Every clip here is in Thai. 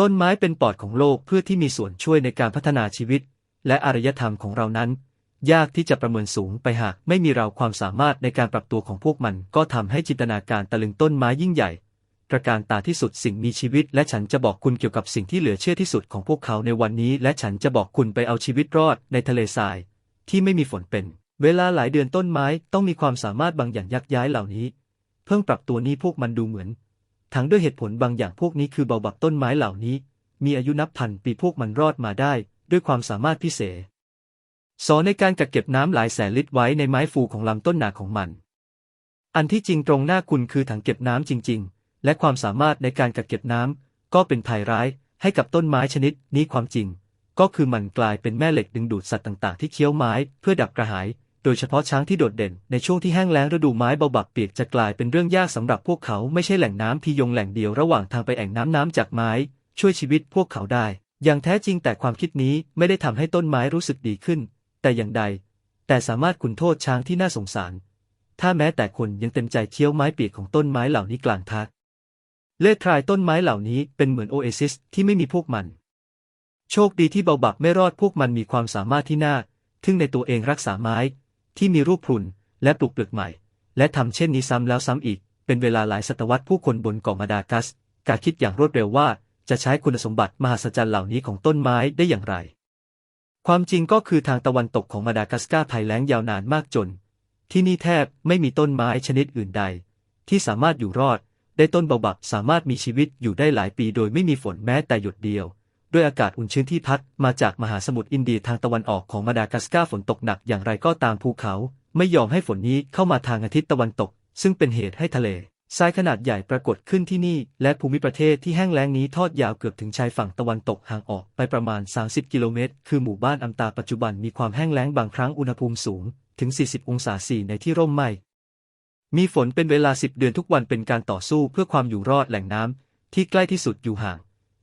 ต้นไม้เป็นปอดของโลกเพื่อที่มีส่วนช่วยในการพัฒนาชีวิต และอารยธรรมของเรานั้น ยากที่จะประเมินสูงไปหากไม่มีเราความสามารถในการปรับตัวของพวกมัน ก็ทำให้จินตนาการตะลึงต้นไม้ยิ่งใหญ่ประการตาที่สุดสิ่งมีชีวิต และฉันจะบอกคุณเกี่ยวกับสิ่งที่เหลือเชื่อที่สุดของพวกเขาในวันนี้ และฉันจะบอกคุณไปเอาชีวิตรอดในทะเลทราย ที่ไม่มีฝนเป็น เวลาหลายเดือนต้นไม้ต้องมีความสามารถบางอย่างยักย้ายเหล่านี้ เพิ่งปรับตัวนี้พวกมันดูเหมือน ทั้งด้วยเหตุผลบางอย่างพวกนี้คือเบาบักต้นไม้เหล่านี้ มีอายุนับพันปีพวกมันรอดมาได้ ด้วยความสามารถพิเศษสอนในการกักเก็บน้ำหลายแสนลิตรไว้ในไม้ฟูของลำต้นหนาของมัน อันที่จริงตรงหน้าคุณคือถังเก็บน้ำจริง ๆ และความสามารถในการกักเก็บน้ำก็เป็นภัยร้ายให้กับต้นไม้ชนิดนี้ความจริง ก็คือมันกลายเป็นแม่เหล็กดึงดูดสัตว์ต่าง ๆ ที่เคี้ยวไม้เพื่อดับกระหาย โดยเฉพาะช้างที่โดดเด่นในช่วงที่แห้งแล้งฤดูไม้เบาบักเปียกจะกลายเป็นเรื่องยากสำหรับพวกเขาไม่ใช่แหล่งน้ำพียงแหล่งเดียวระหว่างทางไปแอ่งน้ำน้ำจากไม้ ช่วยชีวิตพวกเขาได้ อย่างแท้จริงแต่ความคิดนี้ไม่ได้ทำให้ต้นไม้รู้สึกดีขึ้น แต่อย่างใด แต่สามารถขุนโทษช้างที่น่าสงสาร ถ้าแม้แต่คนยังเต็มใจเคี้ยวไม้เปียกของต้นไม้เหล่านี้กลางทักเลือดทรายต้นไม้เหล่านี้เป็นเหมือนโอเอซิสที่ไม่มีพวกมัน โชคดีที่เบาบักไม่รอดพวกมันมีความสามารถที่น่าทึ่งในตัวเองรักษาไม้ ที่มีรูปพรุนและปลูกเปลือกใหม่ และทำเช่นนี้ซ้ำแล้วซ้ำอีก เป็นเวลาหลายศตวรรษผู้คนบนเกาะมาดากัสการคิดอย่างรวดเร็วว่าจะใช้คุณสมบัติมหัศจรรย์เหล่านี้ของต้นไม้ได้อย่างไร ความจริงก็คือทางตะวันตกของมาดากัสการ์ภัยแล้งยาวนานมากจน ที่นี่แทบไม่มีต้นไม้ชนิดอื่นใด ที่สามารถอยู่รอด ได้ต้นเบาบักสามารถมีชีวิตอยู่ได้หลายปีโดยไม่มีฝนแม้แต่หยดเดียว ด้วยอากาศอุ่นชื้นที่พัดมาจากมหาสมุทรอินเดียทางตะวันออกของมาดากัสการ์ฝนตกหนักอย่างไรก็ตามภูเขา ไม่ยอมให้ฝนนี้เข้ามาทางอาทิตย์ตะวันตก ซึ่งเป็นเหตุให้ทะเลทรายขนาดใหญ่ปรากฏขึ้นที่นี่ และภูมิประเทศที่แห้งแล้งนี้ทอดยาวเกือบถึงชายฝั่งตะวันตกห่างออกไปประมาณ 30 กิโลเมตร คือหมู่บ้านอัมตาปัจจุบันมีความแห้งแล้งบางครั้งอุณหภูมิสูง ถึง 40 องศาสีในที่ร่มไม้มีฝนเป็นเวลา 10 เดือนทุกวันเป็นการต่อสู้เพื่อความอยู่รอดแหล่งน้ำที่ใกล้ที่สุดอยู่ห่าง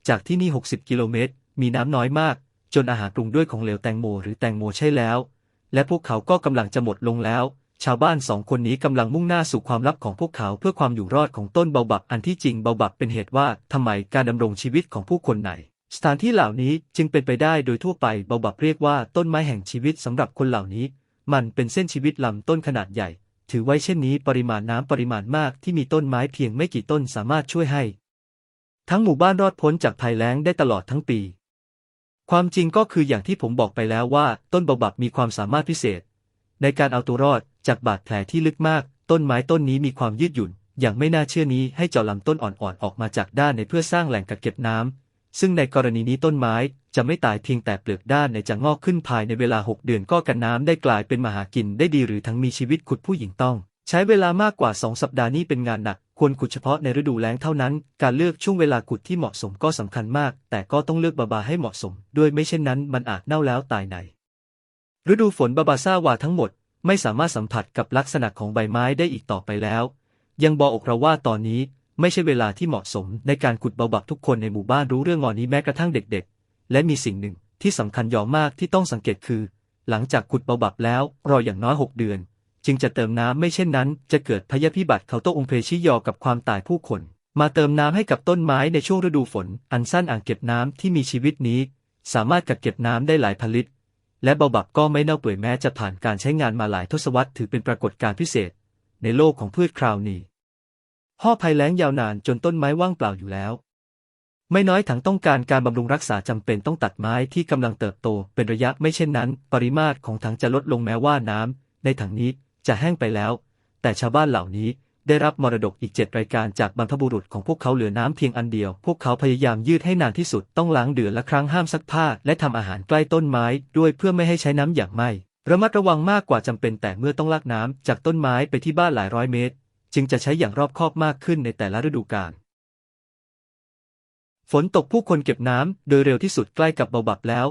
จากที่นี่ 60 กิโลเมตร มีน้ำน้อยมาก จนอาหารปรุงด้วยของเหลวแตงโมหรือแตงโมใช่แล้ว และพวกเขาก็กำลังจะหมดลงแล้ว ชาวบ้านสองคนนี้กำลังมุ่งหน้าสู่ความลับของพวกเขาเพื่อความอยู่รอดของต้นเบาบักอันที่จริงเบาบักเป็นเหตุว่าทำไมการดำรงชีวิตของผู้คนไหน สถานที่เหล่านี้จึงเป็นไปได้โดยทั่วไปเบาบักเรียกว่าต้นไม้แห่งชีวิตสำหรับคนเหล่านี้ มันเป็นเส้นชีวิตลำต้นขนาดใหญ่ ถือไว้เช่นนี้ปริมาณน้ำปริมาณมากที่มีต้นไม้เพียงไม่กี่ต้นสามารถช่วยให้ ทั้งหมู่บ้านรอดพ้นจากภัยแล้งได้ตลอดทั้งปี ความจริงก็คืออย่างที่ผมบอกไปแล้วว่า ต้นบาบักมีความสามารถพิเศษ ในการเอาตัวรอดจากบาดแผลที่ลึกมาก ต้นไม้ต้นนี้มีความยืดหยุ่น อย่างไม่น่าเชื่อนี้ให้เจาะลำต้นอ่อนๆออกมาจากด้านในเพื่อสร้างแหล่งกักเก็บน้ำซึ่งในกรณีนี้ต้นไม้จะไม่ตายเพียงแต่เปลือกด้านในจะงอกขึ้นภายในเวลา 6 เดือนก็กันน้ำได้กลายเป็นมหากินได้ดีหรือทั้งมีชีวิตขุดผู้หญิงต้อง ใช้เวลามากกว่า 2 สัปดาห์นี้เป็นงานหนัก ควรขุดเฉพาะในฤดูแล้งเท่านั้น การเลือกช่วงเวลาขุดที่เหมาะสมก็สำคัญมาก แต่ก็ต้องเลือกบาบาให้เหมาะสม ด้วยไม่เช่นนั้นมันอาจเน่าแล้วตายใน ฤดูฝนบาบาซาวาทั้งหมด ไม่สามารถสัมผัสกับลักษณะของใบไม้ได้อีกต่อไปแล้ว ยังบอกอกเราว่าตอนนี้ไม่ใช่เวลาที่เหมาะสม ในการขุดเบาบักทุกคนในหมู่บ้านรู้เรื่องงอนนี้แม้กระทั่งเด็ก ๆ และมีสิ่งหนึ่งที่สำคัญยอมากที่ต้องสังเกตคือ หลังจากขุดเบาบักแล้วรออย่างน้อยหกเดือน จึงจะเติมน้ำไม่เช่นนั้น จะเกิดพยาพิบัติเขาโตองเพชิยอกับความตายผู้คน มาเติมน้ำให้กับต้นไม้ในช่วงฤดูฝน อันสั้นอ่างเก็บน้ำที่มีชีวิตนี้ สามารถกักเก็บน้ำได้หลายพันลิตรและเบาบักก็ไม่เน่าเปื่อยแม้จะผ่านการใช้งานมาหลายทศวรรษถือเป็นปรากฏการณ์พิเศษ ในโลกของพืชคราวนี้ห่อภัยแล้งยาวนานจนต้นไม้ว่างเปล่าอยู่แล้ว ไม่น้อยถังต้องการการบำรุงรักษาจำเป็นต้องตัดไม้ที่กำลังเติบโตเป็นระยะไม่เช่นนั้น ปริมาตรของถังจะลดลงแม้ว่าน้ำในถังนี้ จะแห้งไปแล้ว แต่ชาวบ้านเหล่านี้ได้รับมรดกอีกเจ็ดรายการจากบรรพบุรุษของพวกเขาเหลือน้ำเพียงอันเดียว พวกเขาพยายามยืดให้นานที่สุดต้องล้างเดือนละครั้งห้ามซักผ้า และทำอาหารใกล้ต้นไม้ด้วยเพื่อไม่ให้ใช้น้ำอย่างไม่ ระมัดระวังมากกว่าจำเป็นแต่เมื่อต้องลากน้ำจากต้นไม้ไปที่บ้านหลายร้อยเมตร จึงจะใช้อย่างรอบคอบมากขึ้นในแต่ละฤดูกาลฝนตกผู้คนเก็บน้ำโดยเร็วที่สุดใกล้กับเบาบับแล้ว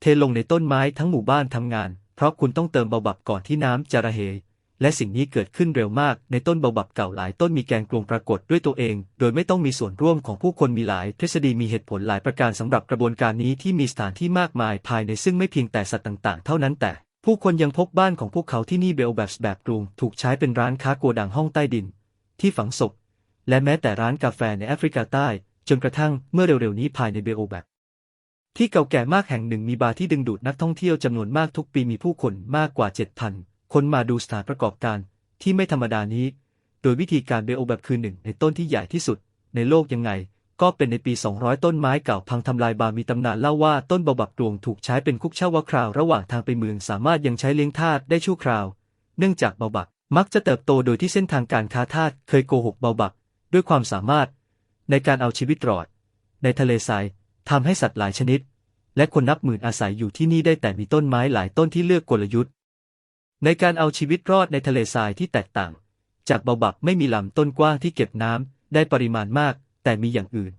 เทลงในต้นไม้ทั้งหมู่บ้านทำงาน เพราะคุณต้องเติมเบาบับก่อนที่น้ำจะระเหย และสิ่งนี้เกิดขึ้นเร็วมาก ในต้นเบาบับเก่าหลายต้นมีแกงกลวงปรากฏด้วยตัวเอง โดยไม่ต้องมีส่วนร่วมของผู้คนมีหลาย ทฤษฎีมีเหตุผลหลายประการสำหรับกระบวนการนี้ที่มีสถานที่มากมายภายในซึ่งไม่เพียงแต่สัตว์ต่างๆ เท่านั้นแต่ผู้คนยังพบบ้านของพวกเขาที่นี่เบลแบบแบบกรุงถูกใช้เป็นร้านค้าโกดังห้องใต้ดิน ที่ฝังศพ และแม้แต่ร้านกาแฟในแอฟริกาใต้ จนกระทั่งเมื่อเร็วๆนี้ภายในเบโอแบกที่เก่าแก่มากแห่งหนึ่งมีบาร์ที่ดึงดูดนักท่องเที่ยวจำนวนมากทุกปีมีผู้คนมากกว่า 7,000 คนมาดูสถานประกอบการที่ไม่ธรรมดานี้ โดยวิธีการเบโอแบกคือหนึ่งในต้นที่ใหญ่ที่สุด ในโลกยังไง ก็เป็นในปี 200 ต้นไม้เก่าพังทำลายบาร์มีตำนานเล่าว่าต้นบาบักดวงถูกใช้เป็นคุกเช่าวคราวระหว่างทางไปเมืองสามารถยังใช้เลี้ยงทาสได้ชั่วคราว เนื่องจากเบาบักมักจะเติบโตโดยที่เส้นทางการค้าทาสเคยโกหกเบาบักด้วยความสามารถ ในการเอาชีวิตรอด ในทะเลทรายทำให้สัตว์หลายชนิด และคนนับหมื่นอาศัยอยู่ที่นี่ได้แต่มีต้นไม้หลายต้นที่เลือกกลยุทธ์ ในการเอาชีวิตรอดในทะเลทรายที่แตกต่าง จากเบาบักไม่มีลำต้นกว้างที่เก็บน้ำได้ปริมาณมาก แต่มีอย่างอื่น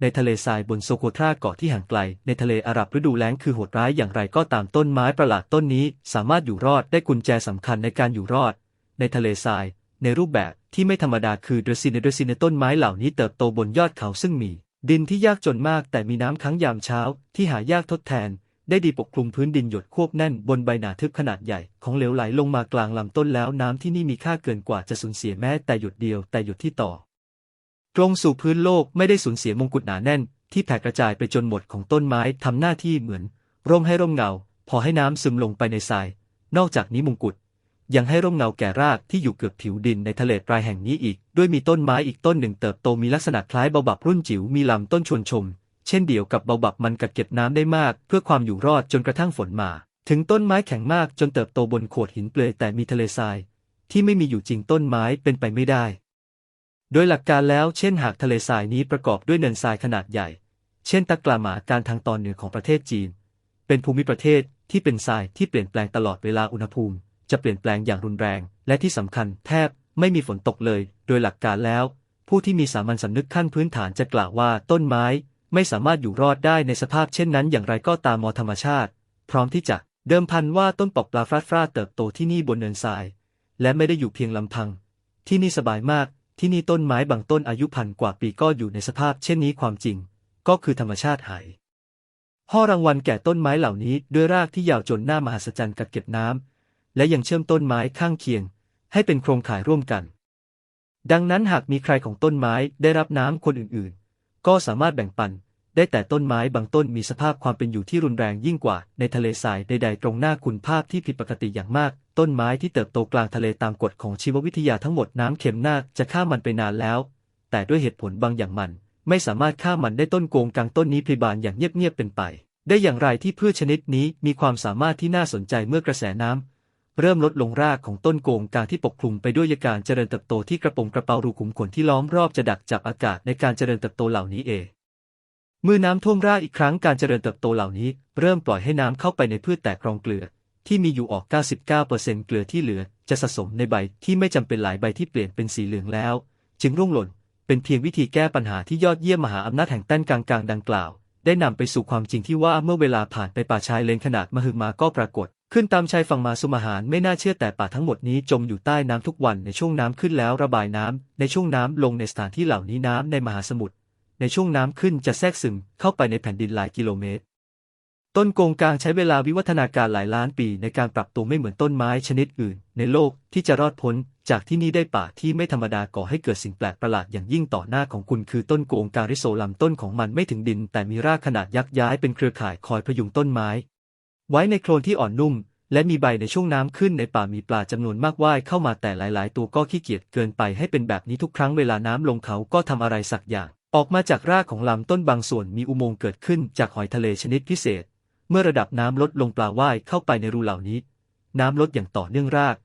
ในทะเลทรายบนโซโคทราเกาะที่ห่างไกล ในทะเลอาหรับฤดูแล้งคือโหดร้ายอย่างไรก็ตามต้นไม้ประหลาดต้นนี้ สามารถอยู่รอดได้กุญแจสำคัญในการอยู่รอด ในทะเลทราย ในรูปแบบที่ไม่ธรรมดาคือเดรซินเดรซินต้นไม้เหล่านี้เติบโตบนยอดเขาซึ่งมี ดินที่ยากจนมากแต่มีน้ำค้างยามเช้าที่หายากทดแทน ได้ดีปกคลุมพื้นดินหยดควบแน่นบนใบหนาทึบขนาดใหญ่ของเหลวไหลลงมากลางลำต้นแล้วน้ำที่นี่มีค่าเกินกว่าจะสูญเสียแม้แต่หยดเดียวแต่หยดที่ต่อ ตรงสู่พื้นโลกไม่ได้สูญเสียมงกุฎหนาแน่น ที่แผ่กระจายไปจนหมดของต้นไม้ทำหน้าที่เหมือน ร่มให้ร่มเงา พอให้น้ำซึมลงไปในทราย นอกจากนี้มงกุฎยังให้ร่มเงาแก่รากที่อยู่เกือบผิวดินในทะเลปลายแห่งนี้อีก ด้วยมีต้นไม้อีกต้นหนึ่งเติบโตมีลักษณะคล้ายเบาบับรุ่นจิ๋วมีลำต้นชวนชม เช่นเดียวกับเบาบับมันกัดเก็บน้ำได้มาก เพื่อความอยู่รอดจนกระทั่งฝนมา ถึงต้นไม้แข็งมากจนเติบโตบนโขดหินเปลือยแต่มีทะเลทราย ที่ไม่มีอยู่จริงต้นไม้เป็นไปไม่ได้ โดยหลักการแล้วเช่นหากทะเลทรายนี้ประกอบด้วยเนินทรายขนาดใหญ่ เช่นตะกลาหมาการทางตอนเหนือของประเทศจีน เป็นภูมิประเทศที่เป็นทรายที่เปลี่ยนแปลงตลอดเวลาอุณหภูมิ จะเปลี่ยนแปลงอย่างรุนแรง และที่สำคัญแทบไม่มีฝนตกเลย โดยหลักการแล้ว ผู้ที่มีสามัญสำนึกขั้นพื้นฐานจะกล่าวว่าต้นไม้ ไม่สามารถอยู่รอดได้ในสภาพเช่นนั้นอย่างไรก็ตามมอธรรมชาติ พร้อมที่จะเดิมพันว่าต้นปอกปลาฟราดฟราเติบโตที่นี่บนเนินทราย และไม่ได้อยู่เพียงลำพัง ที่นี่สบายมากที่นี่ต้นไม้บางต้นอายุพันกว่าปีก็อยู่ในสภาพเช่นนี้ความจริง ก็คือธรรมชาติหายห่อรางวัลแก่ต้นไม้เหล่านี้ด้วยรากที่ยาวจนหน้ามหัศจรรย์กักเก็บน้ำและยังเชื่อมต้นไม้ข้างเคียง ให้เป็นโครงข่ายร่วมกัน ดังนั้นหากมีใครของต้นไม้ได้รับน้ำคนอื่นๆ ก็สามารถแบ่งปัน ได้แต่ต้นไม้บางต้นมีสภาพความเป็นอยู่ที่รุนแรงยิ่งกว่า ในทะเลทรายใดๆตรงหน้าคุณภาพที่ผิดปกติอย่างมาก ต้นไม้ที่เติบโตกลางทะเลตามกฎของชีววิทยาทั้งหมดน้ำเค็มนาจะฆ่ามันไปนานแล้ว แต่ด้วยเหตุผลบางอย่างมัน ไม่สามารถฆ่ามันได้ต้นโกงกลางต้นนี้พลิบานอย่างเงียบๆเป็นไป ได้อย่างไรที่พืชชนิดนี้มีความสามารถที่น่าสนใจเมื่อกระแสน้ำเริ่มลดลงรากของต้นโกงกลางที่ปกคลุมไปด้วยยาการเจริญเติบโตที่กระปงกระเป๋ารูขุมขนที่ล้อมรอบจะดักจับอากาศในการเจริญเติบโตเหล่านี้เอง เมื่อน้ำท่วมรากอีกครั้งการเจริญเติบโตเหล่านี้ เริ่มปล่อยให้น้ำเข้าไปในพืชแตกรองเกลือ ที่มีอยู่ออก 99%เกลือที่เหลือ จะสะสมในใบที่ไม่จำเป็นหลายใบที่เปลี่ยนเป็นสีเหลืองแล้ว จึงร่วงหล่น เป็นเพียงวิธีแก้ปัญหาที่ยอดเยี่ยมมหาอำนาจแห่งแต้นกลางๆดังกล่าว ได้นำไปสู่ความจริงที่ว่าเมื่อเวลาผ่านไปป่าชายเลนขนาดมหึมาก็ปรากฏ ขึ้นตามชายฝั่งมาสุมหารไม่น่าเชื่อแต่ป่าทั้งหมดนี้จมอยู่ใต้น้ำทุกวันในช่วงน้ำขึ้นแล้วระบายน้ำในช่วงน้ำลงในสถานที่เหล่านี้น้ำในมหาสมุทร ในช่วงน้ำขึ้นจะแทรกซึมเข้าไปในแผ่นดินหลายกิโลเมตร ต้นโกงกางใช้เวลาวิวัฒนาการหลายล้านปีในการปรับตัวไม่เหมือนต้นไม้ชนิดอื่น ในโลกที่จะรอดพ้นจากที่นี่ได้ป่าที่ไม่ธรรมดาก่อให้เกิดสิ่งแปลกประหลาดอย่างยิ่งต่อหน้าของคุณคือต้นโกงการิโซลำต้นของมันไม่ถึงดิน แต่มีรากขนาดยักษ์ย้ายเป็นเครือข่ายคอยพยุงต้นไม้ ไว้ในโคลนที่อ่อนนุ่มและมีใบในช่วงน้ำขึ้นในป่ามีปลาจำนวนมากว่ายเข้ามาแต่หลาย ๆ ตัวก็ขี้เกียจเกินไปให้เป็นแบบนี้ทุกครั้งเวลาน้ำลงเขาก็ทำอะไรสักอย่าง ออกมาจากรากของลำต้นบางส่วนมีอุโมงค์เกิดขึ้นจากหอยทะเลชนิดพิเศษ เมื่อระดับน้ำลดลงปลาว่ายเข้าไปในรูเหล่านี้ น้ำลดอย่างต่อเนื่องราก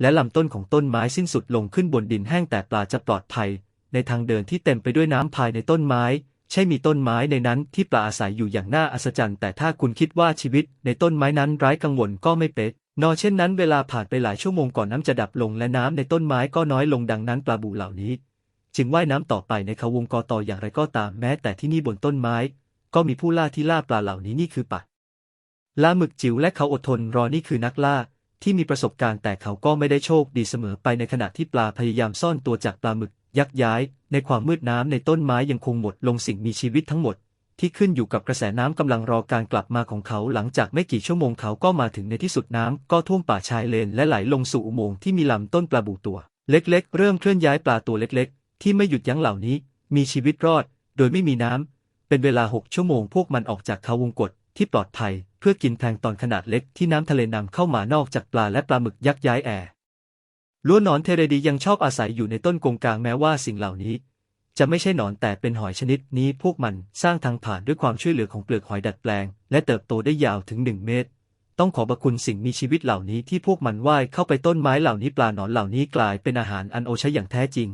และลำต้นของต้นไม้สิ้นสุดลงขึ้นบนดินแห้งแต่ปลาจะปลอดภัย ในทางเดินที่เต็มไปด้วยน้ำภายในต้นไม้ ใช่มีต้นไม้ในนั้นที่ปลาอาศัยอยู่อย่างน่าอัศจรรย์ แต่ถ้าคุณคิดว่าชีวิตในต้นไม้นั้นไร้กังวลก็ไม่เป๊ะนอเช่นนั้นเวลาผ่านไปหลายชั่วโมงก่อนน้ำจะดับลงและน้ำในต้นไม้ก็น้อยลงดังนั้นปลาบูเหล่านี้ จึงว่ายน้ำต่อไปในเขาวงกอต่ออย่างไรก็ตามแม้แต่ที่นี่บนต้นไม้ ก็มีผู้ล่าที่ล่าปลาเหล่านี้นี่คือปัดลาหมึกจิ๋วและเขาอดทนรอนี่คือนักล่า ที่มีประสบการณ์แต่เขาก็ไม่ได้โชคดีเสมอไปในขณะที่ปลาพยายามซ่อนตัวจากปลาหมึกยักย้าย ในความมืดน้ำในต้นไม้ยังคงหมดลงสิ่งมีชีวิตทั้งหมด ที่ขึ้นอยู่กับกระแสน้ำกำลังรอการกลับมาของเขาหลังจากไม่กี่ชั่วโมงเขาก็มาถึงในที่สุดน้ำก็ท่วมป่าชายเลนและไหลลงสู่อุโมงค์ที่มีลำต้นปลาบูตัว เล็กๆ เริ่มเคลื่อนย้ายปลาตัวเล็กๆ ที่ไม่หยุดยั้งเหล่านี้ มีชีวิตรอด โดยไม่มีน้ำ เป็นเวลา6ชั่วโมงพวกมันออกจากเขาวงกฏที่ปลอดภัย เพื่อกินแพลงตอนขนาดเล็กที่น้ำทะเลนำเข้ามานอกจากปลาและปลาหมึกยักษ์ย้ายแอร์ล้วนหนอนเทเรดียังชอบอาศัยอยู่ในต้นกงกลางแม้ว่าสิ่งเหล่านี้ จะไม่ใช่หนอนแต่เป็นหอยชนิดนี้พวกมันสร้างทางผ่านด้วยความช่วยเหลือของเปลือกหอยดัดแปลง และเติบโตได้ยาวถึง1เมตร ต้องขอบคุณสิ่งมีชีวิตเหล่านี้ที่พวกมันว่ายเข้าไปต้นไม้เหล่านี้ปลาหนอนเหล่านี้กลายเป็นอาหารอันโอชะอย่างแท้จริง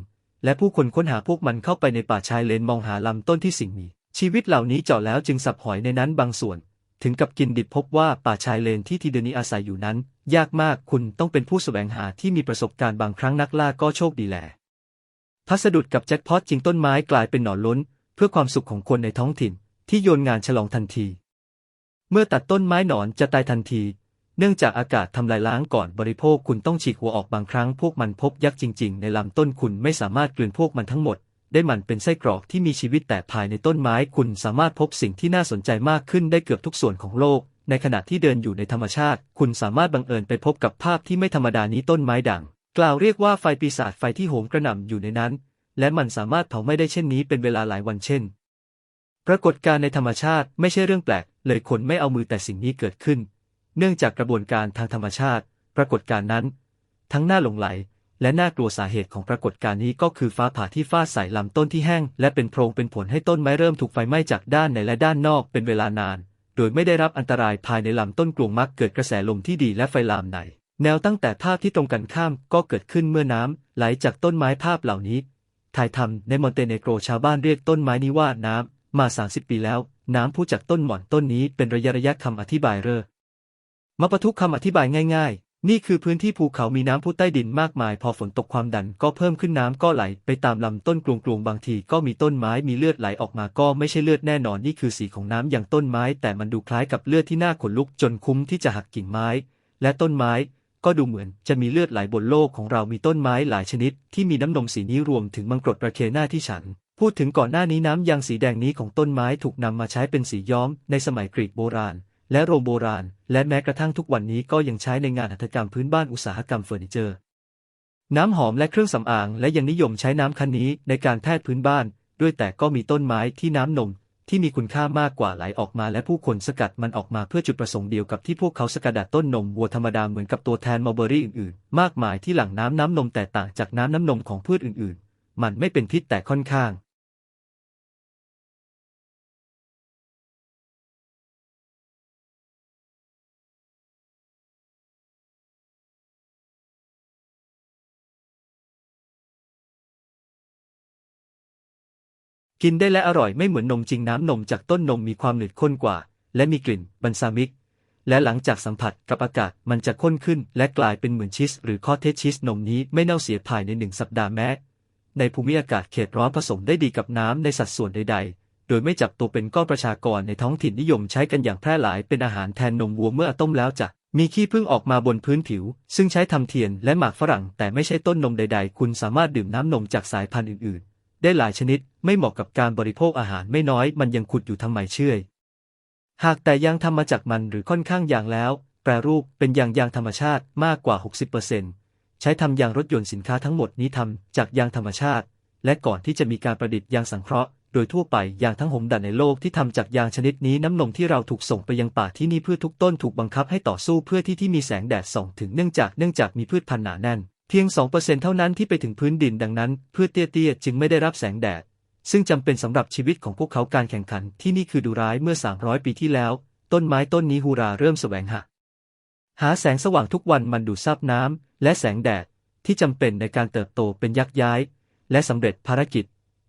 และผู้คนค้นหาพวกมันเข้าไปในป่าชายเลนมองหาลำต้นที่สิ่งมีชีวิตเหล่านี้เจาะแล้วจึงสับหอยในนั้นบางส่วน ถึงกับกินดิบพบว่าป่าชายเลนที่ทีเดนีอาศัยอยู่นั้น ยากมากคุณต้องเป็นผู้แสวงหาที่มีประสบการณ์บางครั้งนักล่าก็โชคดีแหละพัสดุดกับแจ็คพอตจริงต้นไม้กลายเป็นหนอนล้น เพื่อความสุขของคนในท้องถิ่น ที่โยนงานฉลองทันที เมื่อตัดต้นไม้หนอนจะตายทันที เนื่องจากอากาศทำลายล้างก่อนบริโภคคุณต้องฉีกหัวออกบางครั้งพวกมันพบยักษ์จริง ๆ ในลำต้นคุณไม่สามารถกลืนพวกมันทั้งหมด ได้มันเป็นไส้กรอกที่มีชีวิตแต่ภายในต้นไม้คุณสามารถพบสิ่งที่น่าสนใจมากขึ้นได้เกือบทุกส่วนของโลก ในขณะที่เดินอยู่ในธรรมชาติ คุณสามารถบังเอิญไปพบกับภาพที่ไม่ธรรมดานี้ต้นไม้ด่างกล่าวเรียกว่าไฟปีศาจไฟที่โหมกระหน่ำอยู่ในนั้น และมันสามารถเผาไม้ได้เช่นนี้เป็นเวลาหลายวันเช่น ปรากฏการในธรรมชาติไม่ใช่เรื่องแปลก เลยคนไม่เอามือแต่สิ่งนี้เกิดขึ้น เนื่องจากกระบวนการทางธรรมชาติ ปรากฏการณ์นั้น ทั้งน่าหลงไหล และน่ากลัวสาเหตุของปรากฏการณ์นี้ก็คือฟ้าผ่าที่ฟาดใส่ลำต้นที่แห้ง และเป็นโพรงเป็นผลให้ต้นไม้เริ่มถูกไฟไหม้จากด้านในและด้านนอกเป็นเวลานาน โดยไม่ได้รับอันตรายภายในลำต้นกลวงมักเกิดกระแสลมที่ดีและไฟลามในแนวตั้งแต่ภาพที่ตรงกันข้ามก็เกิดขึ้นเมื่อน้ำไหลจากต้นไม้ภาพเหล่านี้ ถ่ายทำในมอนเตเนโกรชาวบ้านเรียกต้นไม้นี้ว่าน้ำมา 30 ปีแล้ว น้ำพูจากต้นหม่อนต้นนี้เป็นระยะระยะคำอธิบายเรอ มาประทุกคำอธิบายง่ายๆ นี่คือพื้นที่ภูเขามีน้ำพุใต้ดินมากมาย พอฝนตกความดันก็เพิ่มขึ้นน้ำก็ไหล ไปตามลำต้นกลวงๆ บางทีก็มีต้นไม้มีเลือดไหลออกมาก็ไม่ใช่เลือดแน่นอนนี่คือสีของน้ำอย่างต้นไม้ แต่มันดูคล้ายกับเลือดที่น่าขนลุกจนคุ้มที่จะหักกิ่งไม้ และต้นไม้ก็ดูเหมือนจะมีเลือดไหลบนโลกของเรามีต้นไม้หลายชนิด ที่มีน้ำนมสีนี้รวมถึงมังกรดประเคหน้าที่ฉัน พูดถึงก่อนหน้านี้น้ำยางสีแดงนี้ของต้นไม้ถูกนำมาใช้เป็นสีย้อมในสมัยกรีกโบราณ และโรมโบราณ และแม้กระทั่งทุกวันนี้ก็ยังใช้ในงานหัตถกรรมพื้นบ้านอุตสาหกรรมเฟอร์นิเจอร์ น้ำหอมและเครื่องสำอาง และยังนิยมใช้น้ำคันนี้ในการแพทย์พื้นบ้าน ด้วยแต่ก็มีต้นไม้ที่น้ำนมที่มีคุณค่ามากกว่าไหลออกมาและผู้คนสกัดมันออกมาเพื่อจุดประสงค์เดียวกับที่พวกเขาสกัดดัดต้นนมวัวธรรมดาเหมือนกับตัวแทนมัลเบอรี่อื่นๆ มากมายที่หลั่งน้ำน้ำนมแต่ต่างจากน้ำน้ำนมของพืชอื่นๆ มันไม่เป็นพิษแต่ค่อนข้าง กินได้และอร่อยไม่เหมือนนมจริงน้ำนมจากต้นนมมีความหนืดข้นกว่า และมีกลิ่นบันซามิก และหลังจากสัมผัสกับอากาศมันจะข้นขึ้น และกลายเป็นเหมือนชีสหรือคอเทจชีสนมนี้ไม่เน่าเสียภายในหนึ่งสัปดาห์แม้ ในภูมิอากาศเขตร้อนผสมได้ดีกับน้ำในสัดส่วนใด ๆ โดยไม่จับตัวเป็นก้อนประชากรในท้องถิ่นนิยมใช้กันอย่างแพร่หลายเป็นอาหารแทนนมวัวเมื่อต้มแล้วจะมีขี้ผึ้งออกมาบนพื้นผิว ซึ่งใช้ทำเทียนและหมากฝรั่ง แต่ไม่ใช่ต้นนมใด ๆ คุณสามารถดื่มน้ำนมจากสายพันธุ์อื่น ได้หลายชนิดไม่เหมาะกับการบริโภคอาหารไม่น้อยมันยังขุดอยู่ทำไมเชื่อยหากแต่ยางทำมาจากมันหรือค่อนข้างยางแล้ว แปรรูปเป็นยางยางธรรมชาติมากกว่า 60%ใช้ทำยางรถยนต์สินค้าทั้งหมดนี้ทำจากยางธรรมชาติ และก่อนที่จะมีการประดิษฐ์ยางสังเคราะห์โดยทั่วไปยางทั้งหมดัดในโลกที่ทำจากยางชนิดนี้น้ำนมที่เราถูกส่งไปยังป่าที่นี่พืชทุกต้นถูกบังคับให้ต่อสู้เพื่อที่ที่มีแสงแดดส่องถึงเนื่องจากเนื่องจากมีพืชพันธุ์หนาแน่น พียง 2%เท่านั้นที่ไปถึงพื้นดินดังนั้นพืชเตี้ยๆจึงไม่ได้รับแสงแดด ซึ่งจำเป็นสำหรับชีวิตของพวกเขาการแข่งขันที่นี่คือดูร้ายเมื่อ 300 ปีที่แล้ว ต้นไม้ต้นนี้ฮูราเริ่มแสวงหาหาแสงสว่างทุกวันมันดูดซับน้ำและแสงแดดที่จำเป็นในการเติบโตเป็นยักษ์ย้าย และสำเร็จภารกิจ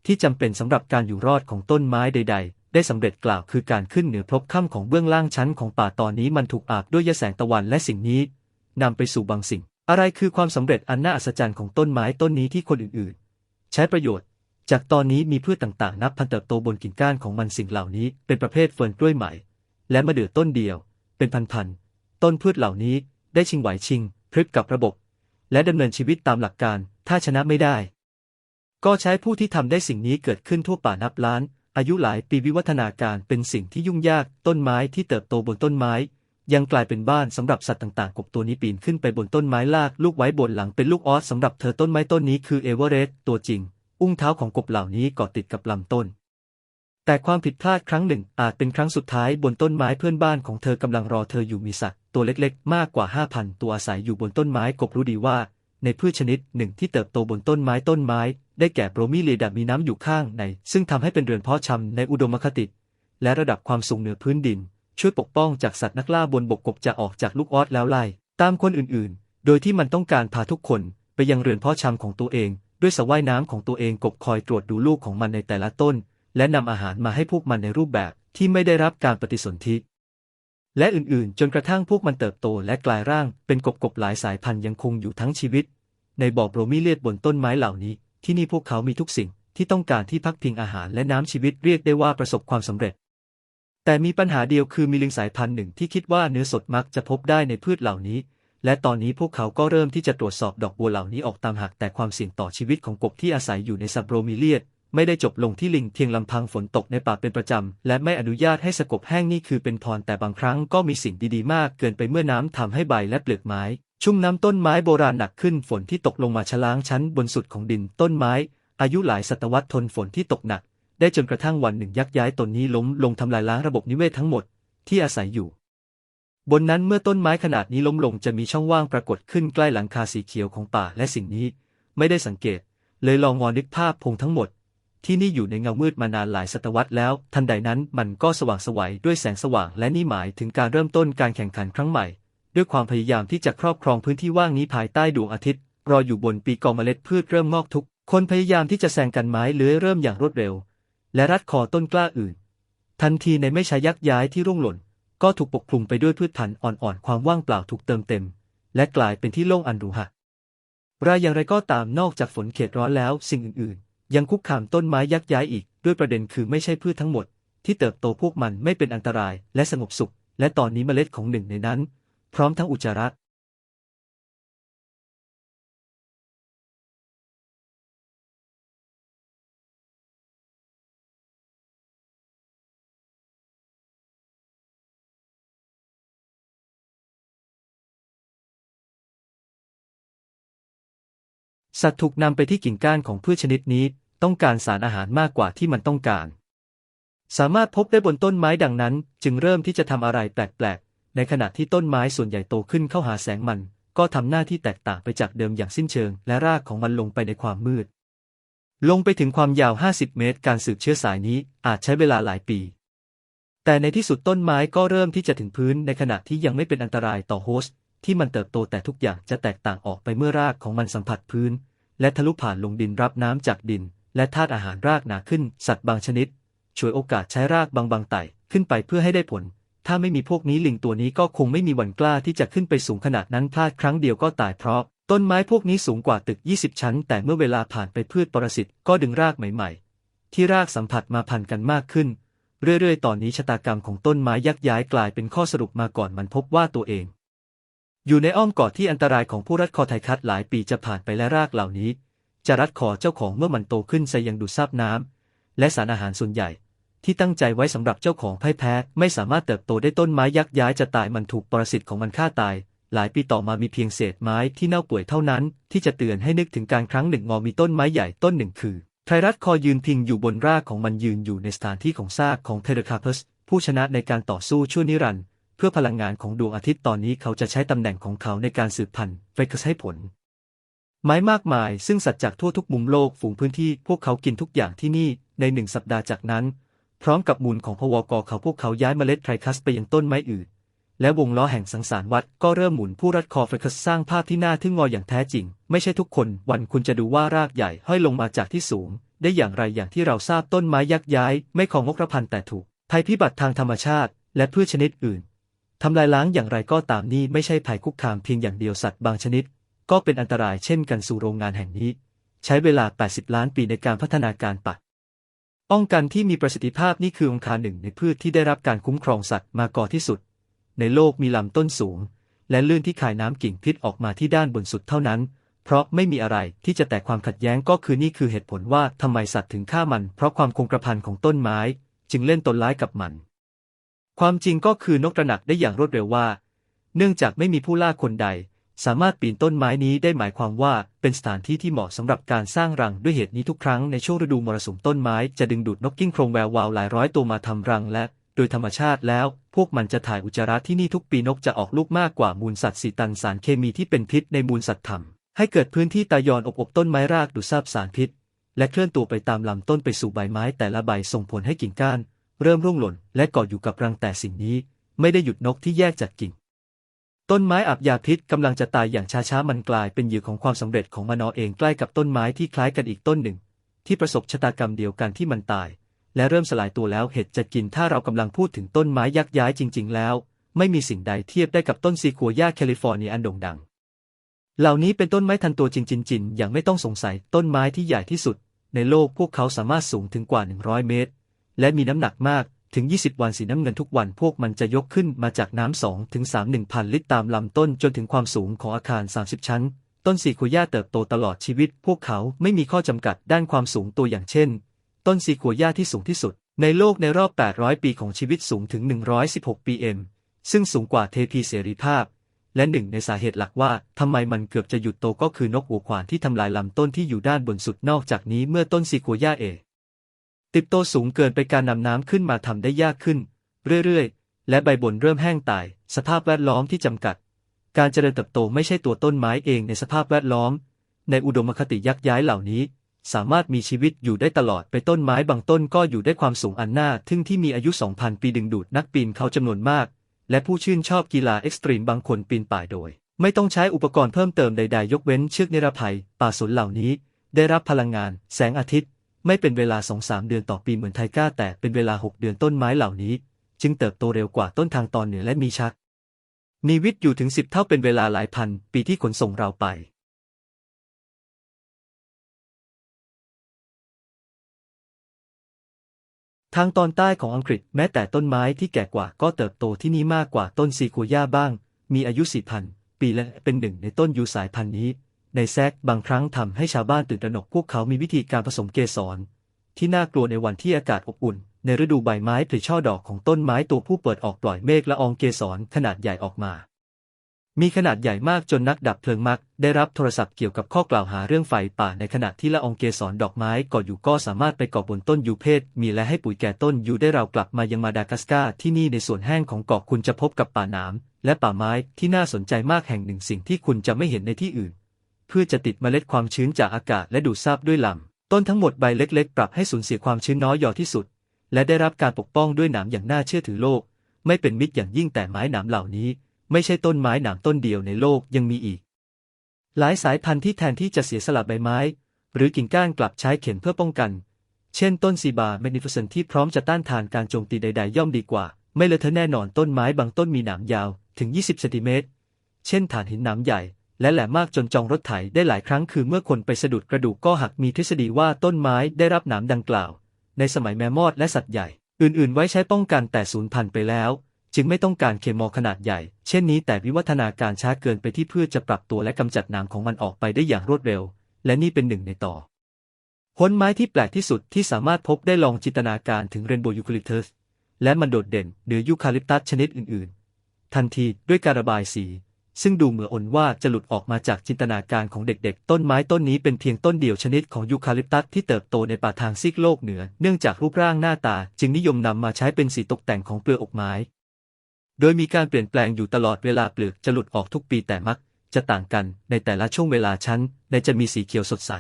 ที่จำเป็นสำหรับการอยู่รอดของต้นไม้ใด ๆ ได้สำเร็จกล่าวคือการขึ้นเหนือพลบค่ำของเบื้องล่างชั้นของป่าตอนนี้มันถูกอาบด้วยยแสงตะวันและสิ่งนี้นำไปสู่บางสิ่ง อะไรคือความสำเร็จอันน่าอัศจรรย์ของต้นไม้ต้นนี้ที่คนอื่นๆ ใช้ประโยชน์ จากตอนนี้มีพืชต่างๆ นับพันเติบโตบนกิ่งก้านของมันสิ่งเหล่านี้ เป็นประเภทเฟิร์นกล้วยใหม่ และมะเดื่อต้นเดียว เป็นพันๆ ต้นพืชเหล่านี้ได้ชิงไหวชิง พริบกับระบบ และดำเนินชีวิตตามหลักการ ถ้าชนะไม่ได้ ก็ใช้ผู้ที่ทำได้สิ่งนี้เกิดขึ้นทั่วป่านับล้าน อายุหลายปีวิวัฒนาการเป็นสิ่งที่ยุ่งยากต้นไม้ที่เติบโตบนต้นไม้ ยังกลายเป็นบ้านสำหรับสัตว์ต่างๆ กบตัวนี้ปีนขึ้นไปบนต้นไม้ลากลูกไว้บนหลังเป็นลูกออสสำหรับเธอต้นไม้ต้นนี้คือเอเวอเรสต์ตัวจริง อุ้งเท้าของกบเหล่านี้เกาะติดกับลำต้น แต่ความผิดพลาดครั้งหนึ่งอาจเป็นครั้งสุดท้ายบนต้นไม้เพื่อนบ้านของเธอกำลังรอเธออยู่มีสัตว์ตัวเล็กๆ มากกว่า 5,000 ตัวอาศัยอยู่บนต้นไม้กบรู้ดีว่า ในพืชชนิดหนึ่งที่เติบโตบนต้นไม้ต้นไม้ ได้แก่โบรมิเลดามีน้ำอยู่ข้างใน ซึ่งทำให้เป็นเรือนเพาะชำในอุดมคติ และระดับความสูงเหนือพื้นดิน ช่วยปกป้องจากสัตว์นักล่าบนบกกบจะออกจากลูกออสแล้วไล่ตามคนอื่นๆ โดยที่มันต้องการพาทุกคนไปยังเรือนเพาะชำของตัวเอง ด้วยสระว่ายน้ำของตัวเองกบคอยตรวจดูลูกของมันในแต่ละต้น และนำอาหารมาให้พวกมันในรูปแบบที่ไม่ได้รับการปฏิสนธิและอื่นๆ จนกระทั่งพวกมันเติบโตและกลายร่างเป็นกบกบหลายสายพันธุ์ยังคงอยู่ทั้งชีวิต ในบ่อโบรมิเลียดบนต้นไม้เหล่านี้ ที่นี่พวกเขามีทุกสิ่งที่ต้องการที่พักพิงอาหารและน้ำชีวิตเรียกได้ว่าประสบความสำเร็จ แต่มีปัญหาเดียวคือมีลิงสายพันธุ์หนึ่งที่คิดว่าเนื้อสดมักจะพบได้ในพืชเหล่านี้ และตอนนี้พวกเขาก็เริ่มที่จะตรวจสอบดอกบัวเหล่านี้ออกตามหากแต่ความเสี่ยงต่อชีวิตของกบที่อาศัยอยู่ในสับโบรมิเลียดไม่ได้จบลงที่ลิงเพียงลำพังฝนตกในป่าเป็นประจำ และไม่อนุญาตให้สกบแห้งนี่คือเป็นพรแต่บางครั้งก็มีสิ่งดีๆมากเกินไปเมื่อน้ำทำให้ใบและเปลือกไม้ ชุ่มน้ำต้นไม้โบราณหนักขึ้นฝนที่ตกลงมาชะล้างชั้นบนสุดของดินต้นไม้ อายุหลายศตวรรษทนฝนที่ตกหนัก ได้จนกระทั่งวันหนึ่งยักย้ายตนนี้ล้มลงทำลายล้างระบบนิเวศทั้งหมดที่อาศัยอยู่ บนนั้นเมื่อต้นไม้ขนาดนี้ล้มลงจะมีช่องว่างปรากฏขึ้นใกล้หลังคาสีเขียวของป่าและสิ่งนี้ ไม่ได้สังเกต เลยลองงอนึกภาพพงทั้งหมด ที่นี่อยู่ในเงามืดมานานหลายศตวรรษแล้ว ทันใดนั้นมันก็สว่างสวัยด้วยแสงสว่างและนี่หมายถึงการเริ่มต้นการแข่งขันครั้งใหม่ ด้วยความพยายามที่จะครอบครองพื้นที่ว่างนี้ภายใต้ดวงอาทิตย์รออยู่บนปีกองเมล็ดพืชเริ่มงอกทุกคนพยายามที่จะแซงกันไม้เลื้อยเริ่มอย่างรวดเร็ว และรัดคอต้นกล้าอื่น ทันทีในไม่ช้ายักย้ายที่ร่วงหล่น ก็ถูกปกคลุมไปด้วยพืชพันธุ์อ่อนๆ ความว่างเปล่าถูกเติมเต็ม และกลายเป็นที่โล่งอันหรูหะรายอย่างไรก็ตามนอกจากฝนเขตร้อนแล้ว สิ่งอื่นๆ ยังคุกคามต้นไม้ยักย้ายอีก ด้วยประเด็นคือไม่ใช่พืชทั้งหมด ที่เติบโตพวกมันไม่เป็นอันตรายและสงบสุข และตอนนี้เมล็ดของหนึ่งในนั้น พร้อมทั้งอุจจาระ สัตว์ถูกนำไปที่กิ่งก้านของพืชชนิดนี้ ต้องการสารอาหารมากกว่าที่มันต้องการ สามารถพบได้บนต้นไม้ดังนั้น จึงเริ่มที่จะทำอะไรแปลกๆ ในขณะที่ต้นไม้ส่วนใหญ่โตขึ้นเข้าหาแสงมัน ก็ทำหน้าที่แตกต่างไปจากเดิมอย่างสิ้นเชิง และรากของมันลงไปในความมืด ลงไปถึงความยาว 50 เมตร การสืบเชื้อสายนี้อาจใช้เวลาหลายปี แต่ในที่สุดต้นไม้ก็เริ่มที่จะถึงพื้นในขณะที่ยังไม่เป็นอันตรายต่อโฮสต์ ที่มันเติบโตแต่ทุกอย่างจะแตกต่างออกไปเมื่อรากของมันสัมผัสพื้น และทะลุผ่านลงดินรับน้ำจากดิน และธาตุอาหารรากหนาขึ้น สัตว์บางชนิดช่วยโอกาสใช้รากบางๆไต่ขึ้นไปเพื่อให้ได้ผล ถ้าไม่มีพวกนี้ลิงตัวนี้ก็คงไม่มีวันกล้าที่จะขึ้นไปสูงขนาดนั้นพลาดครั้งเดียวก็ตายเพราะ ต้นไม้พวกนี้สูงกว่าตึก 20 ชั้น แต่เมื่อเวลาผ่านไปพืชปรสิตก็ดึงรากใหม่ ๆ ที่รากสัมผัสมาพันกันมากขึ้น เรื่อยๆ ตอนนี้ชะตากรรมของต้นไม้ยักย้ายกลายเป็นข้อสรุปมาก่อนมันพบว่าตัวเอง อยู่ในอ้อมกอดที่อันตรายของผู้รัดคอไทคัดหลายปีจะผ่านไปและรากเหล่านี้ จะรัดคอเจ้าของเมื่อมันโตขึ้นใส่ยังดูดซับน้ำและสารอาหารส่วนใหญ่ ที่ตั้งใจไว้สำหรับเจ้าของพ่ายแพ้ ไม่สามารถเติบโตได้ต้นไม้ยักย้ายจะตายมันถูกปรสิตของมันฆ่าตาย หลายปีต่อมามีเพียงเศษไม้ที่เน่าเปื่อยเท่านั้น ที่จะเตือนให้นึกถึงการครั้งหนึ่งงอมีต้นไม้ใหญ่ต้นหนึ่งคือไทรัสคอยืนพิงอยู่บนรากของมันยืนอยู่ในสถานที่ของซากของเทเดคาเพสผู้ชนะในการต่อสู้ชั่วนิรันดร์ เพื่อพลังงานของดวงอาทิตย์ตอนนี้เขาจะใช้ตำแหน่งของเขาในการสืบพันธุ์ไปกระให้ผล ไม้มากมายซึ่งสัตว์จากทั่วทุกมุมโลกฝูงพื้นที่พวกเขากินทุกอย่างที่นี่ในหนึ่งสัปดาห์จากนั้น พร้อมกับมูลของพวกเขาพวกเขาย้ายเมล็ดไทรคัสไปยังต้นไม้อื่น และวงล้อแห่งสังสารวัตก็เริ่มหมุนผู้รัดคอไฟคัสสร้างภาพที่น่าทึ่งงออย่างแท้จริง ไม่ใช่ทุกคนวันคุณจะดูว่ารากใหญ่ห้อยลงมาจากที่สูง ได้อย่างไรอย่างที่เราทราบต้นไม้ยักย้าย ไม่ของงกระพันแต่ถูกภัยพิบัติทางธรรมชาติ และพืชชนิดอื่น ทำลายล้างอย่างไรก็ตามนี่ไม่ใช่ภัยคุกคามเพียงอย่างเดียวสัตว์บางชนิด ก็เป็นอันตรายเช่นกันสู่โรงงานแห่งนี้ ใช้เวลา 80 ล้านปีในการพัฒนาการปัดป้องกันที่มีประสิทธิภาพนี่คือองค์คาหนึ่งในพืชที่ได้รับการคุ้มครองสัตว์มาก่อที่สุด ในโลกมีลำต้นสูง และเลื่อนที่คายน้ำกิ่งพิษออกมาที่ด้านบนสุดเท่านั้น เพราะไม่มีอะไรที่จะแตกความขัดแย้งก็คือนี่คือเหตุผลว่าทำไมสัตว์ถึงฆ่ามัน เพราะความคงกระพันของต้นไม้ จึงเล่นตนร้ายกับมัน ความจริงก็คือนกตระหนักได้อย่างรวดเร็วว่า เนื่องจากไม่มีผู้ล่าคนใด สามารถปีนต้นไม้นี้ได้หมายความว่าเป็นสถานที่ที่เหมาะสำหรับการสร้างรังด้วยเหตุนี้ทุกครั้งในช่วงฤดูมรสุมต้นไม้จะดึงดูดนกกิ้งโครงแวววาวหลายร้อยตัวมาทำรังและ โดยธรรมชาติแล้ว พวกมันจะถ่ายอุจจาระที่นี่ทุกปีนกจะออกลูกมากกว่ามูลสัตว์สีตันสารเคมีที่เป็นพิษในมูลสัตว์ทำให้เกิดพื้นที่ตายอนอบอบต้นไม้รากดูดซับสารพิษ และเคลื่อนตัวไปตามลำต้นไปสู่ใบไม้แต่ละใบส่งผลให้กิ่งก้าน เริ่มร่วงหล่นและเกาะอยู่กับรังแต่สิ่งนี้ ไม่ได้หยุดนกที่แยกจากกิ่ง ต้นไม้อับยาพิษกำลังจะตายอย่างช้าๆมันกลายเป็นเหยื่อของความสำเร็จของมนอเองใกล้กับต้นไม้ที่คล้ายกันอีกต้นหนึ่ง ที่ประสบชะตากรรมเดียวกันที่มันตาย และเริ่มสลายตัวแล้วเห็ดจะกินถ้าเรากำลังพูดถึงต้นไม้ยักษ์ย้ายจริง ๆ แล้ว ไม่มีสิ่งใดเทียบได้กับต้นซีกัวย่าแคลิฟอร์เนียอันโด่งดัง เหล่านี้เป็นต้นไม้ทันตัวจริงๆๆอย่างไม่ต้องสงสัยต้นไม้ที่ใหญ่ที่สุด ในโลกพวกเขาสามารถสูงถึงกว่า 100 เมตร และมีน้ำหนักมากถึง 20 วันสีน้ำเงินทุกวันพวกมันจะยกขึ้นมาจากน้ำ2ถึง3 1พันลิตรตามลำต้นจนถึงความสูงของอาคาร 30 ชั้น ต้นซีกัวย่าเติบโตตลอดชีวิต พวกเขาไม่มีข้อจำกัดด้านความสูงตัวอย่างเช่น ต้นซีกัวย่าที่สูงที่สุด ในโลกในรอบ 800 ปีของชีวิตสูงถึง 116ปีเอ็มซึ่งสูงกว่าเทพีเสรีภาพ และหนึ่งในสาเหตุหลักว่าทำไมมันเกือบจะหยุดโตก็คือนกหัวขวานที่ทำลายลำต้นที่อยู่ด้านบนสุดนอกจากนี้เมื่อต้นซีกัวย่าเอ ติบโตสูงเกินไปการนำน้ำขึ้นมาทำได้ยากขึ้น เรื่อยๆ และใบบนเริ่มแห้งตาย สภาพแวดล้อมที่จำกัด การเจริญเติบโตไม่ใช่ตัวต้นไม้เองในสภาพแวดล้อม ในอุดมคติยักย้ายเหล่านี้ สามารถมีชีวิตอยู่ได้ตลอดไปต้นไม้บางต้นก็อยู่ได้ความสูงอันน่าทึ่งที่มีอายุ 2,000 ปีดึงดูดนักปีนเขาจำนวนมาก และผู้ชื่นชอบกีฬาเอ็กซ์ตรีมบางคนปีนป่ายโดย ไม่ต้องใช้อุปกรณ์เพิ่มเติมใดๆ ยกเว้นเชือกนิรภัย ป่าสนเหล่านี้ ได้รับพลังงาน แสงอาทิตย์ ไม่เป็นเวลา2-3เดือนต่อปีเหมือนไทก้าแต่เป็นเวลา6เดือนต้นไม้เหล่านี้ จึงเติบโตเร็วกว่าต้นทางตอนเหนือและมีชัก มีวิทย์อยู่ถึง10เท่าเป็นเวลาหลายพัน ปีที่ขนส่งเราไป ทางตอนใต้ของอังกฤษแม้แต่ต้นไม้ที่แก่กว่าก็เติบโตที่นี่มากกว่าต้นซีกัวย่าบ้าง มีอายุ4,000ปีและเป็นหนึ่งในต้นยูสายพันธุ์นี้ ในแซกบางครั้งทำให้ชาวบ้านตื่นตระหนกพวกเขามีวิธีการผสมเกสร ที่น่ากลัวในวันที่อากาศอบอุ่น ในฤดูใบไม้ผลิช่อดอกของต้นไม้ตัวผู้เปิดออกปล่อยเมฆละอองเกสรขนาดใหญ่ออกมา มีขนาดใหญ่มากจนนักดับเพลิงมัก ได้รับโทรศัพท์เกี่ยวกับข้อกล่าวหาเรื่องไฟป่าในขณะที่ละอองเกสรดอกไม้ก่ออยู่ก็สามารถไปก่อบนต้นยูเพศมีและให้ปุ๋ยแก่ต้นยูได้เรากลับมายังมาดากัสการ์ที่นี่ในส่วนแห้งของเกาะคุณจะพบกับป่าหนามและป่าไม้ที่น่าสนใจมากแห่งหนึ่งสิ่งที่คุณจะไม่เห็นในที่อื่น เพื่อจะติดเมล็ดความชื้นจากอากาศและดูดซับด้วยลำต้นทั้งหมดใบเล็กๆ ปรับให้สูญเสียความชื้นน้อยหย่อที่สุด และได้รับการปกป้องด้วยหนามอย่างน่าเชื่อถือโลก ไม่เป็นมิตรอย่างยิ่งแต่ไม้หนามเหล่านี้ ไม่ใช่ต้นไม้หนามต้นเดียวในโลกยังมีอีก หลายสายพันธุ์ที่แทนที่จะเสียสละใบไม้ หรือกิ่งก้านกลับใช้เข็มเพื่อป้องกัน เช่นต้นซีบาเมนิฟิเซนที่พร้อมจะต้านทานการโจมตีใดๆย่อมดีกว่า ไม่เลอะเทอะแน่นอนต้นไม้บางต้นมีหนามยาวถึง 20เซนติเมตรเช่นฐานหินหนามใหญ่ และแหลมมากจนจองรถไถได้หลายครั้งคือเมื่อคนไปสะดุดกระดูกก็หักมีทฤษฎีว่าต้นไม้ได้รับหนามดังกล่าว ในสมัยแมมมอดและสัตว์ใหญ่ อื่นๆ ไว้ใช้ป้องกันแต่สูญพันธุ์ไปแล้ว จึงไม่ต้องการเคมอขนาดใหญ่ เช่นนี้แต่วิวัฒนาการช้าเกินไปที่เพื่อจะปรับตัวและกำจัดหนามของมันออกไปได้อย่างรวดเร็ว และนี่เป็นหนึ่งในต่อผลไม้ที่แปลกที่สุดที่สามารถพบได้ลองจินตนาการถึงเรนโบว์ยูคาลิปตัสและมันโดดเด่นเหนือยูคาลิปตัสชนิดอื่น ๆ ทันทีด้วยการระบายสี ซึ่งดูเหมือนอนว่าจะหลุดออกมาจากจินตนาการของเด็กๆ ต้นไม้ต้นนี้เป็นเพียงต้นเดียวชนิดของยูคาลิปตัสที่เติบโตในป่าทางซีกโลกเหนือ เนื่องจากรูปร่างหน้าตา จึงนิยมนำมาใช้เป็นสีตกแต่งของเปลือกอกไม้ โดยมีการเปลี่ยนแปลงอยู่ตลอดเวลาเปลือกจะหลุดออกทุกปีแต่มัก จะต่างกันในแต่ละช่วงเวลาชั้นในจะมีสีเขียวสดใส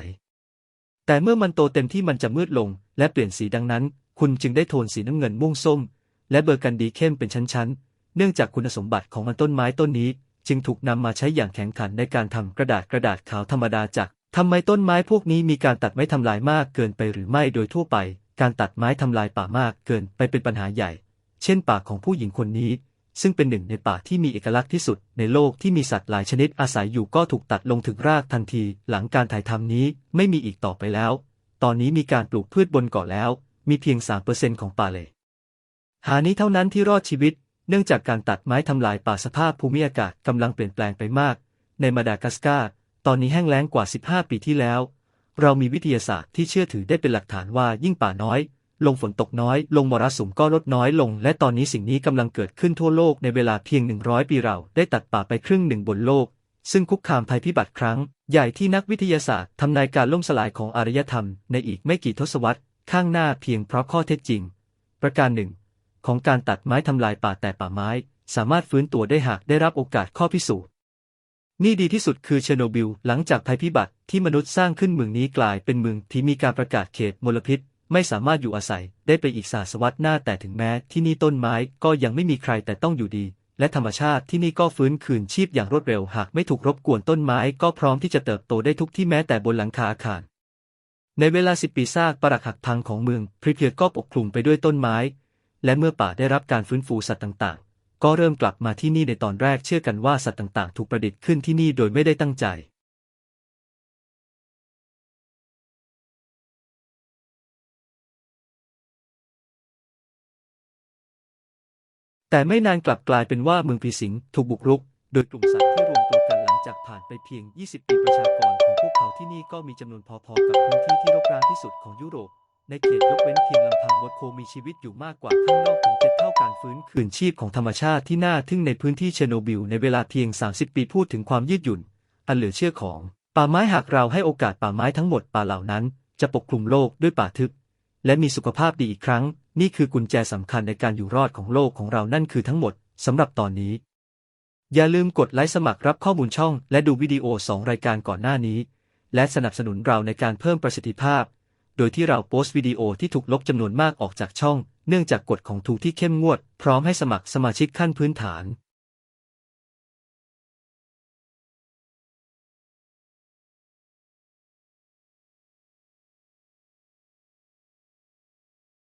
แต่เมื่อมันโตเต็มที่มันจะมืดลง และเปลี่ยนสีดังนั้น คุณจึงได้โทนสีน้ำเงินม่วงส้ม และเบอร์กันดีเข้มเป็นชั้นๆ เนื่องจากคุณสมบัติของมันต้นไม้ต้นนี้ จึงถูกนำมาใช้อย่างแข็งขันในการทำกระดาษกระดาษขาวธรรมดาจากทำไมต้นไม้พวกนี้มีการตัดไม้ทำลายมากเกินไปหรือไม่โดยทั่วไป การตัดไม้ทำลายป่ามากเกินไปเป็นปัญหาใหญ่ เช่นป่าของผู้หญิงคนนี้ ซึ่งเป็นหนึ่งในป่าที่มีเอกลักษณ์ที่สุด ในโลกที่มีสัตว์หลายชนิดอาศัยอยู่ก็ถูกตัดลงถึงรากทันที หลังการถ่ายทำนี้ไม่มีอีกต่อไปแล้ว ตอนนี้มีการปลูกพืชบนเกาะแล้ว มีเพียง3%ของป่าเลย หานี้เท่านั้นที่รอดชีวิต นื่องจากการตัดไม้ทำลายป่าสภาพภูมิอากาศกำลังเปลี่ยนแปลงไปมาก ในมาดากัสการ์ตอนนี้แห้งแล้งกว่า 15 ปีที่แล้ว เรามีวิทยาศาสตร์ที่เชื่อถือได้เป็นหลักฐานว่ายิ่งป่าน้อย ลงฝนตกน้อย ลงมรสุมก็ลดน้อยลง และตอนนี้สิ่งนี้กำลังเกิดขึ้นทั่วโลกในเวลาเพียง 100 ปีเราได้ตัดป่าไปครึ่งหนึ่งบนโลก ซึ่งคุกคามภัยพิบัติครั้ง ใหญ่ที่นักวิทยาศาสตร์ทำนายการล่มสลายของอารยธรรม ในอีกไม่กี่ทศวรรษข้างหน้าเพียงเพราะข้อเท็จจริง ประการหนึ่ง ของการตัดไม้ทำลายป่าแต่ป่าไม้ สามารถฟื้นตัวได้หากได้รับโอกาสข้อพิสูจน์นี่ดีที่สุดคือเชอร์โนบิลหลังจากภัยพิบัติที่มนุษย์สร้างขึ้นเมืองนี้กลายเป็นเมืองที่มีการประกาศเขตมลพิษ ไม่สามารถอยู่อาศัยได้ไปอีกศตวรรษหน้าแต่ถึงแม้ที่นี่ต้นไม้ก็ยังไม่มีใครแต่ต้องอยู่ดี และธรรมชาติที่นี่ก็ฟื้นคืนชีพอย่างรวดเร็วหากไม่ถูกรบกวนต้นไม้ก็พร้อมที่จะเติบโตได้ทุกที่แม้แต่บนหลังคาอาคารในเวลาสิบปีซากปรักหักพังของเมืองพริเพียร์ก็ปกคลุมไปด้วยต้นไม้ และเมื่อป่าได้รับการฟื้นฟูสัตว์ต่างๆ ก็เริ่มกลับมาที่นี่ในตอนแรกเชื่อกันว่าสัตว์ต่างๆ ถูกประดิษฐ์ขึ้นที่นี่โดยไม่ได้ตั้งใจ แต่ไม่นานกลับกลายเป็นว่าเมืองพีสิงถูกบุกรุก โดยกลุ่มสัตว์ที่รวมตัวกันหลังจากผ่านไปเพียง 20 ปีประชากรของพวกเขาที่นี่ก็มีจำนวนพอๆกับพื้นที่ที่รกร้างที่สุดของยุโรป ในเขตยกเว้นเพียงลำพังวัดโคมีชีวิตอยู่มากกว่าข้างนอกถึงเจ็ดเท่าการฟื้นคืนชีพของธรรมชาติที่น่าทึ่งในพื้นที่เชโนบิลในเวลาเพียง 30 ปีพูดถึงความยืดหยุ่น อันเหลือเชื่อของ ป่าไม้หากเราให้โอกาสป่าไม้ทั้งหมดป่าเหล่านั้น จะปกคลุมโลกด้วยป่าทึบ และมีสุขภาพดีอีกครั้ง นี่คือกุญแจสำคัญในการอยู่รอดของโลกของเรานั่นคือทั้งหมดสำหรับตอนนี้ อย่าลืมกดไลค์สมัครรับข้อมูลช่อง และดูวิดีโอ 2 รายการก่อนหน้านี้ และสนับสนุนเราในการเพิ่มประสิทธิภาพ โดยที่เราโพสต์วิดีโอที่ถูกลบจำนวนมากออกจากช่อง เนื่องจากกฎของทูที่เข้มงวด พร้อมให้สมัครสมาชิกขั้นพื้นฐาน